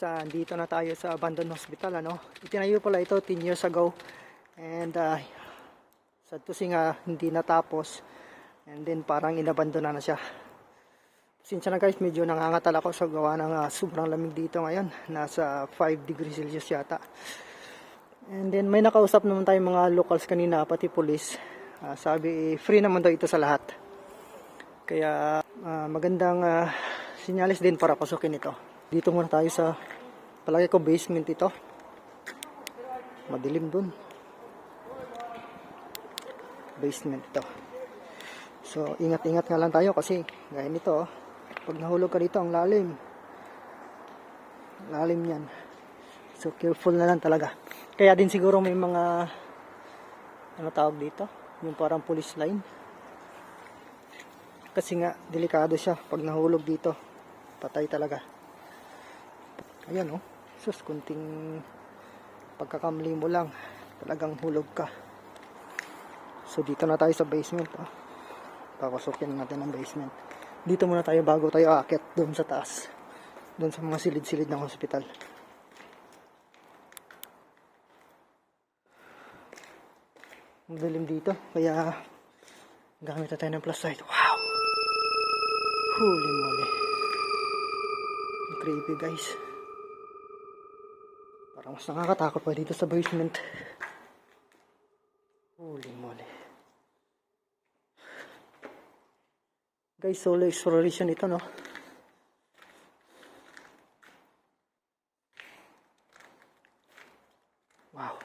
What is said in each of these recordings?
sa dito na tayo sa abandoned hospital ano. Itinayo pala ito 10 years ago. And uh, sa tusi nga hindi natapos. And then parang inabandona na siya. Sinsya na guys, medyo nangangatal ako sa gawa ng ah, sobrang lamig dito ngayon. Nasa 5 degrees Celsius yata. And then may nakausap naman tayo mga locals kanina, pati police. Ah, sabi, eh, free naman daw ito sa lahat. Kaya ah, magandang ah, sinyalis din para pasukin ito. Dito muna tayo sa, palagi ko basement ito. Madilim dun. Basement ito. So, ingat-ingat nga lang tayo kasi gaya nito, oh, pag nahulog ka dito, ang lalim. Lalim yan. So, careful na lang talaga. Kaya din siguro may mga, ano tawag dito? Yung parang police line. Kasi nga, delikado siya. Pag nahulog dito, patay talaga. Ayan, oh. Sus, kunting pagkakamali mo lang, talagang hulog ka. So, dito na tayo sa basement, oh. Papasukin natin ang basement. Dito muna tayo bago tayo aakyat doon sa taas. Doon sa mga silid-silid ng hospital. Madilim dito, kaya gamit na tayo ng flashlight. Wow! Holy moly. Ang creepy guys. Mas nakakatakot pa dito sa basement. Holy moly. Guys, solo exploration ito, no? Wow.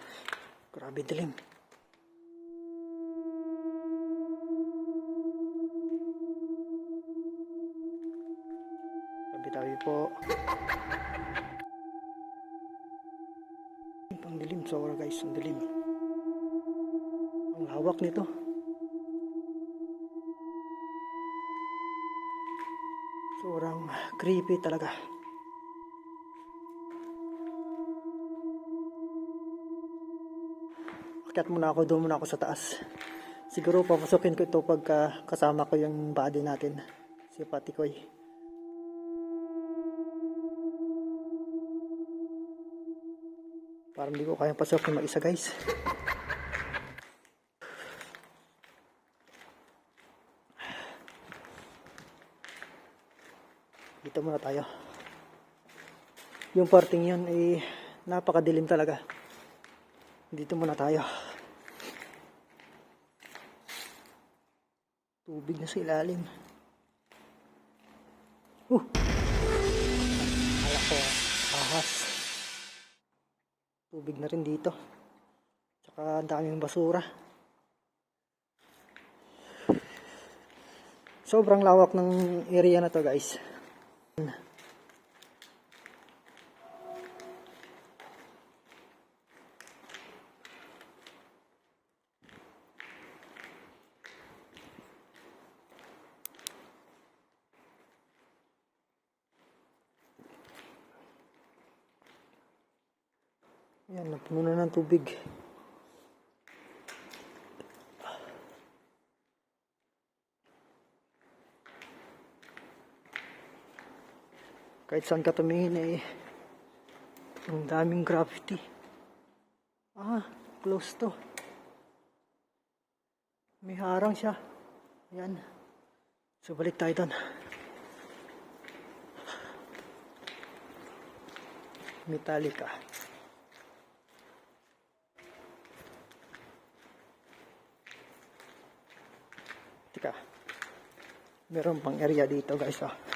Grabe dilim. Tabi-tabi po. Ang dilim, sobra guys, ang dilim. Ang hawak nito. Sobrang creepy talaga. Akyat muna ako, doon muna ako sa taas. Siguro papasukin ko ito pagka kasama ko yung body natin. Si Patikoy. Parang hindi ko kayang pasukin mag-isa guys. Dito muna tayo. Yung parting yun ay napakadilim talaga. Dito muna tayo. Tubig na sa ilalim. Uh! Akala ko, ahas. Tubig na rin dito. Tsaka daming basura. Sobrang lawak ng area na to guys. Yan, napuno na ng tubig. Kahit saan ka tumingin eh, ang daming graffiti. Ah, close to. May harang siya. Yan. So, balik tayo doon. Metallica. Tika. Meron pang area dito guys ah.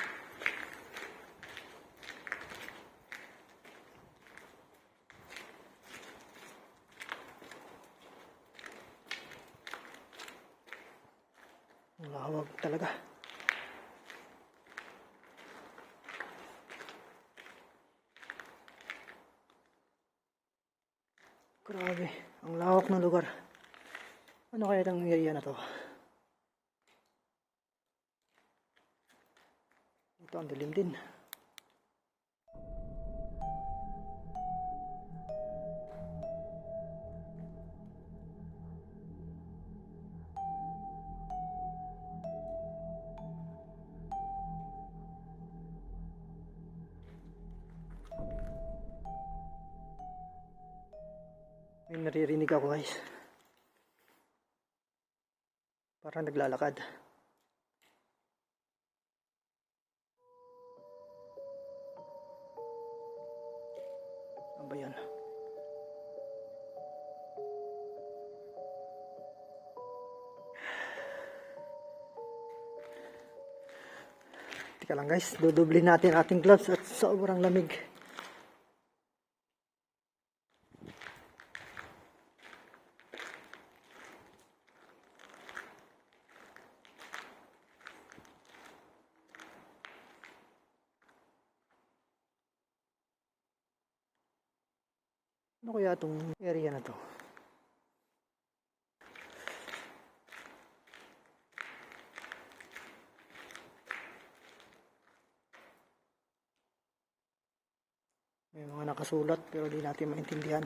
Parang naglalakad. Ano ba yan? Teka lang guys, dudublin natin ating gloves at sobrang lamig. Ano kaya itong area na to? May mga nakasulat pero di natin maintindihan.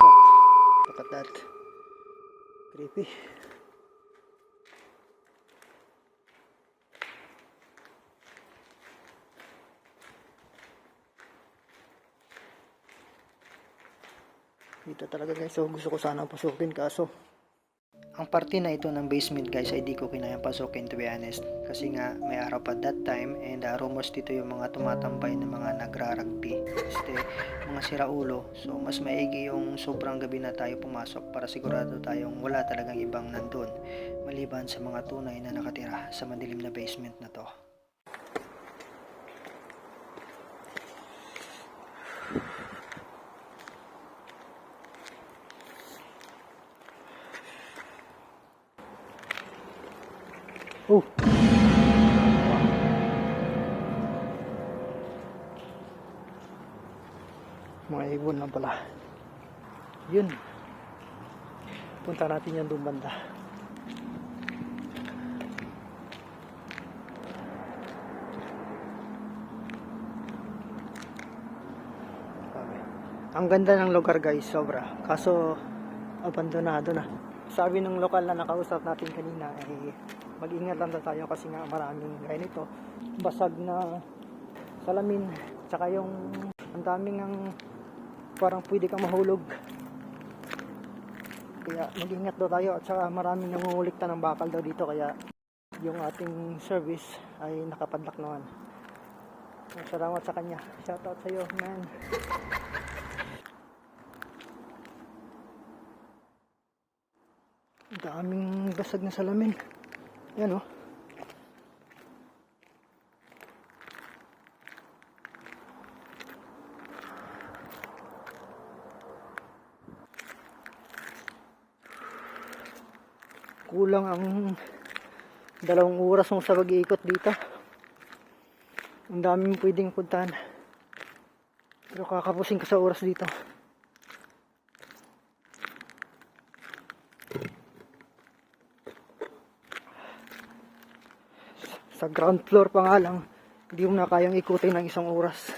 Fuck. Look at that. Creepy. Dito talaga guys. So gusto ko sana pasukin kaso ang parte na ito ng basement guys ay di ko kinayang pasukin to be honest. Kasi nga may araw pa that time and uh, rumors dito yung mga tumatambay ng mga nagrarugby. Este, mga siraulo. So mas maigi yung sobrang gabi na tayo pumasok para sigurado tayong wala talagang ibang nandun. Maliban sa mga tunay na nakatira sa madilim na basement na to. Oh. Mga ibon lang pala. Yun. Punta natin yan doon banda. Ang ganda ng lugar guys, sobra. Kaso, abandonado na. Sabi ng lokal na nakausap natin kanina, eh, mag-ingat lang tayo kasi nga maraming ganito. Basag na salamin, tsaka yung ang daming ang parang pwede kang mahulog. Kaya mag-ingat daw tayo at saka maraming nangungulikta ng bakal daw dito kaya yung ating service ay nakapadlock naman. Salamat sa kanya. Shoutout sa iyo, man. daming basag na salamin. Yan oh. Kulang ang dalawang oras mo sa pag-iikot dito. Ang daming pwedeng puntahan. Pero kakapusin ka sa oras dito. Sa ground floor pa nga lang, hindi mo na kayang ikutin ng isang oras.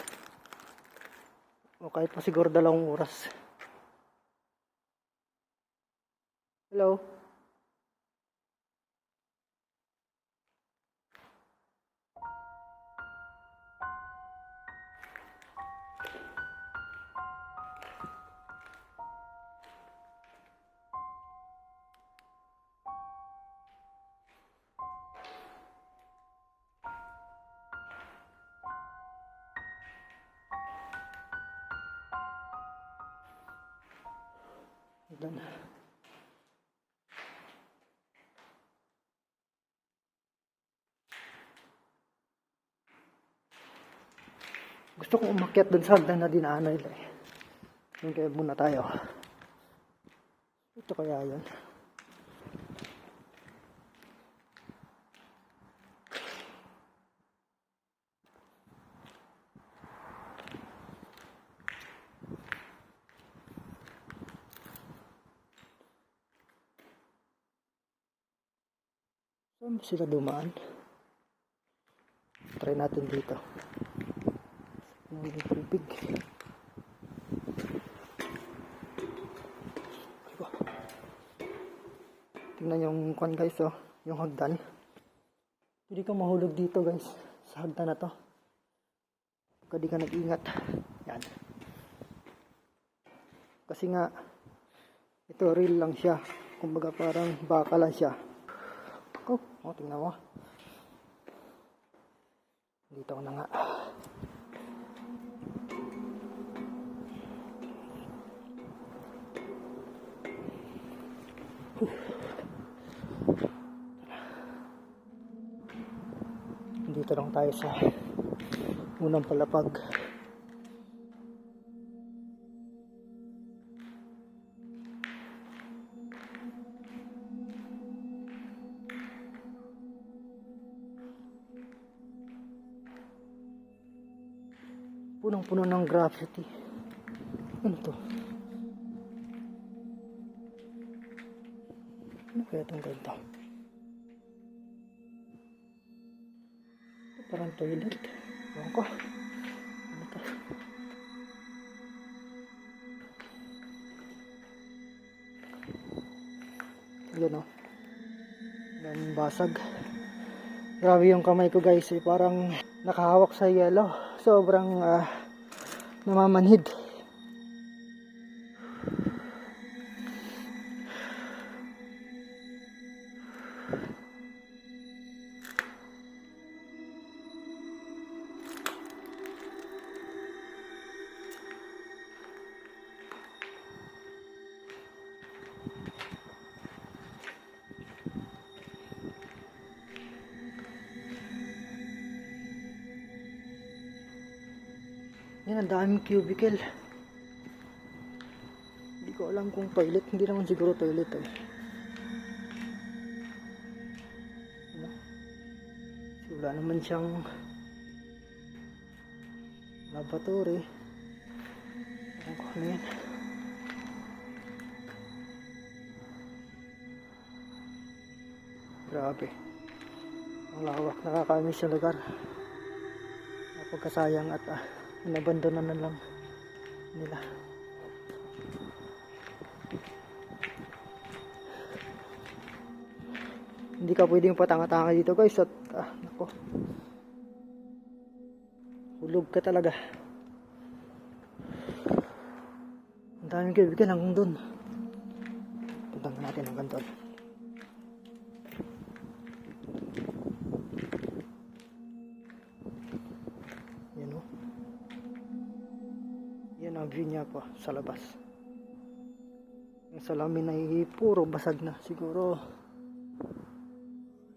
O kahit pa siguro dalawang oras. Hello? Doon. Gusto kong umakyat dun sa hagdan na dinaanan nila eh. Yun kaya muna tayo. Ito kaya yun. Saan sila dumaan? Try natin dito. May tubig. Diba? Tingnan yung kwan guys oh. Yung hagdan. Hindi ka mahulog dito guys. Sa hagdan na to. pagka di ka nag-ingat. Yan. Kasi nga, ito real lang siya. Kumbaga parang baka lang siya. Oh, tingnan mo. Dito ko na nga. Dito lang tayo sa unang palapag. Punong-puno ng graffiti. Ano to? Ano kaya itong ganito? Ito parang toilet. Ewan ko. Ano to? Yun o. Yan basag. Grabe yung kamay ko guys. Eh. Parang nakahawak sa yellow. Sobrang ah, namamanhid. Daming cubicle. Hindi ko alam kung toilet. Hindi naman siguro toilet eh. Ano? Wala naman siyang laboratory. Ewan ko ano yan. Grabe. Ang lawak. Nakakamiss yung lugar. Napagkasayang at ah, inabandona na lang nila. Hindi ka pwedeng patanga-tanga dito guys at ah, nako. Hulog ka talaga. Ang daming kaibigan hanggang dun. Puntahan natin hanggang doon. Yan ang view niya po sa labas. Yung salamin ay puro basag na. Siguro,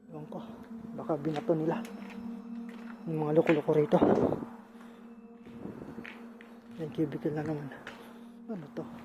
ewan ko, baka binato nila. Yung mga loko-loko rito. Yan, cubicle na naman. Ano to?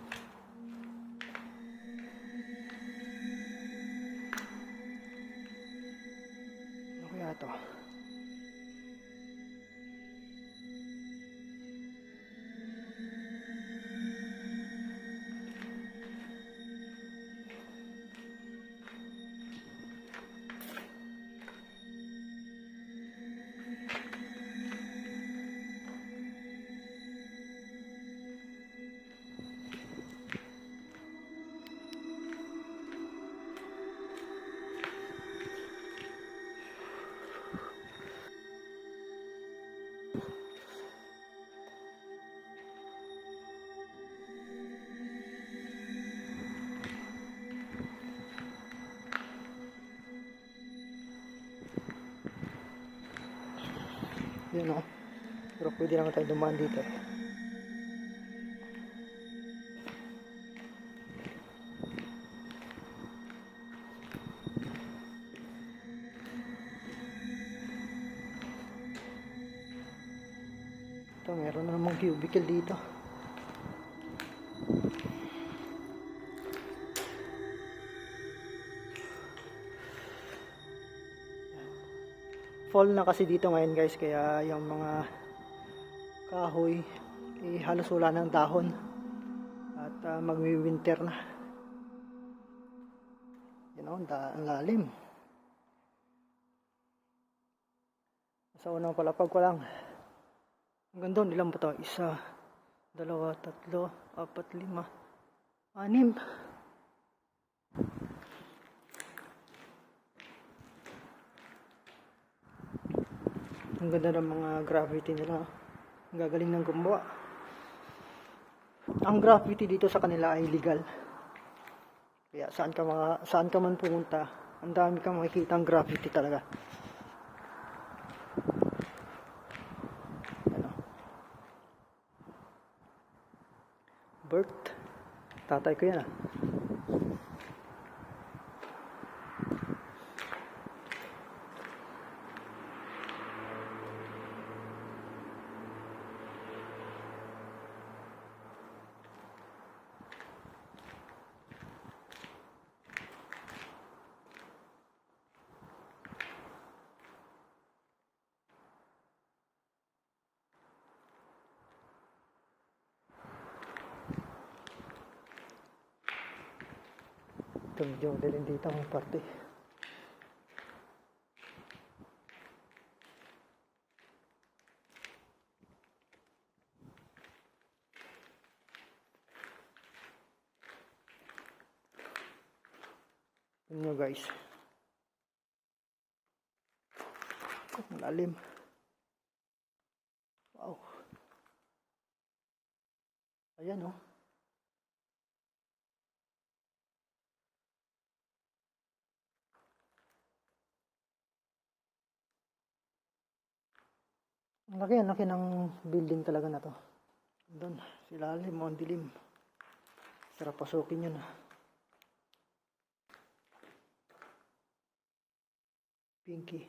Yun o. Pero pwede naman tayo dumaan dito. Ito, meron na namang cubicle dito. Fall na kasi dito ngayon guys. Kaya yung mga kahoy eh, halos wala ng dahon. At uh, magwi-winter na. You know, ang lalim. Sa unang palapag ko lang hanggang doon ilan ba to? isa, dalawa, tatlo, apat, lima anim Ang ganda ng mga gravity nila. Ang Gagaling ng gumawa. Ang graffiti dito sa kanila ay legal. Kaya saan ka mga saan ka man pumunta, ang dami kang makikita ang graffiti talaga. Ano? Bert. Tatay ko yan ah. Ito medyo madilim dito ang parte. Tignan nyo guys. Ang lalim. Wow. Ayan oh. Ang laki, ang laki ng building talaga na to. Doon, silalim ang dilim. Sarap pasukin yun ah. Pinky.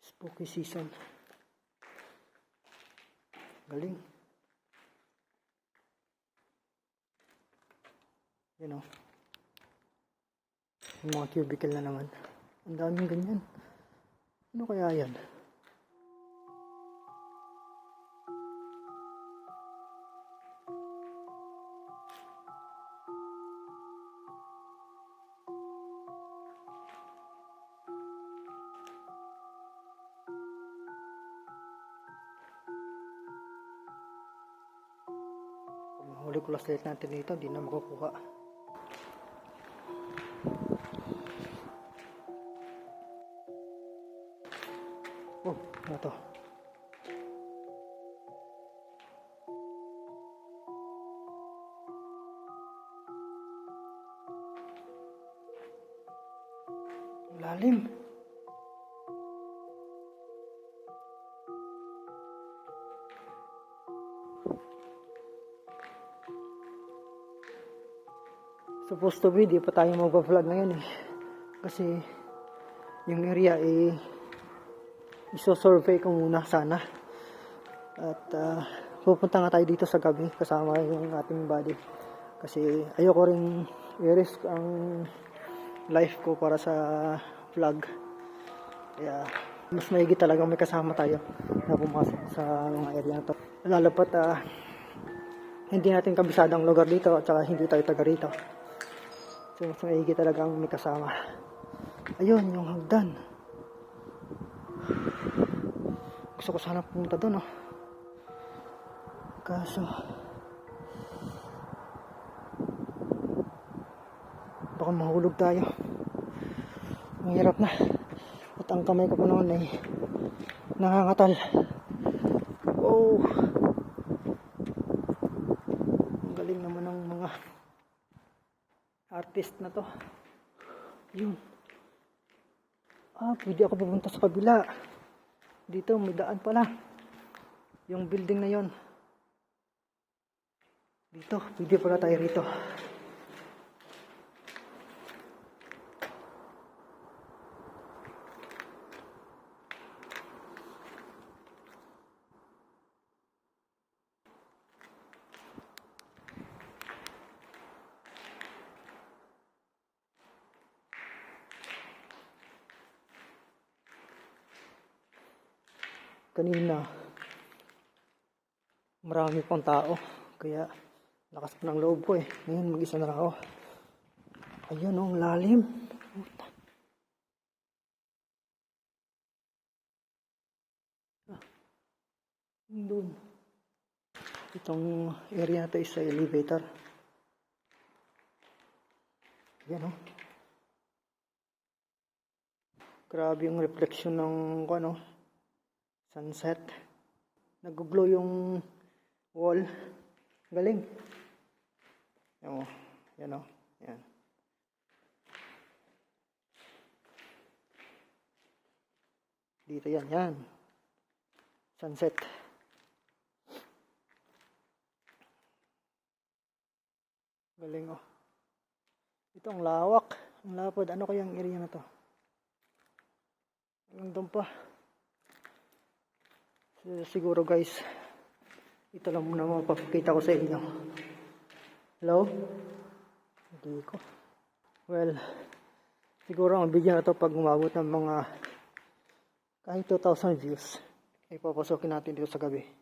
Spooky season. Galing. You know. Yung mga cubicle na naman. Ang daming ganyan. Ano kaya yan? Last natin dito, hindi na makukuha. Oh, ano to? Lalim. Supposed to be, di pa tayo mag-vlog ngayon eh. Kasi, yung area eh, iso-survey ko muna sana. At, ah, pupunta nga tayo dito sa gabi kasama yung ating body. Kasi, ayoko rin i-risk ang life ko para sa vlog. Kaya, mas maigi talaga may kasama tayo na pumasok sa mga area na to. Lalo pat, ah, hindi natin kabisado ang lugar dito at saka hindi tayo taga rito. So, mas maigi talaga ang may kasama. Ayun, yung hagdan. Gusto ko sana pumunta doon, oh. Kaso, baka mahulog tayo. Ang hirap na. At ang kamay ko pa noon ay nangangatal. Oh. Ang galing naman ng mga artist na to. Yun. Ah, pwede ako pupunta sa kabila. Dito, may daan pala. Yung building na yon. Dito, pwede pala tayo rito. kanina marami pang tao. Kaya lakas pa ng loob ko eh. Ngayon mag isa na lang ako. Ayun oh, lalim. Puta. Ah, doon. Itong area to is sa elevator. Yan oh. Grabe yung reflection ng ano sunset. Nag-glow yung wall. Galing. Yan o. Yan o. Yan. Dito yan, yan. Sunset. Galing oh. Ito ang lawak. Ang lapad. Ano kayang area na to? Hanggang pa. So, siguro guys, ito lang muna mapapakita ko sa inyo. Hello? Hindi ko. Well, siguro ang video na to pag umabot ng mga kahit 2,000 views, ipapasokin natin dito sa gabi.